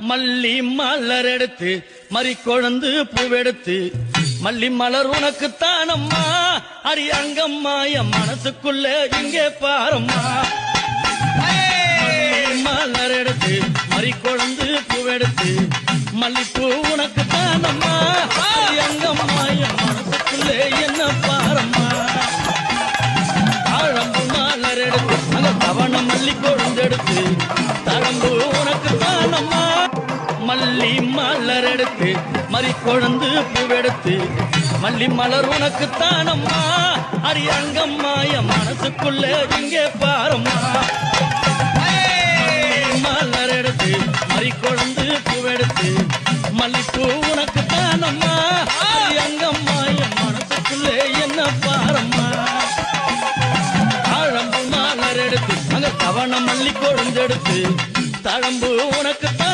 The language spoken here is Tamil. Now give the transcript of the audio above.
மல்லி மலர் எடுத்து மறி குழந்து பூவெடுத்து. மல்லி மலர் உனக்கு தானம்மா அரி அங்கம்மா என் மனசுக்குள்ள இங்கே பாரம்மா. மல்லி மலர் எடுத்து மறி குழந்து பூவெடுத்து. மல்லிப்பூ உனக்கு தானம்மா அடி மல்லி மலர் எடுத்து மறி குழந்து பூவெடுத்து. மல்லி மலர் உனக்கு தானம்மா அரி அங்கம்மா என் மனசுக்குள்ள இங்கே பாரம்மா. மலர் எடுத்து மறி குழந்து பூவெடுத்து. மல்லிப்பூ உனக்கு தானம்மா அரி அங்கம்மா என் மனசுக்குள்ள என்ன பாரம்மா. தாழம்பு மலர் எடுத்து அங்க தவண மல்லி கொழுந்தெடுத்து. தழம்பு உனக்கு தானம்மா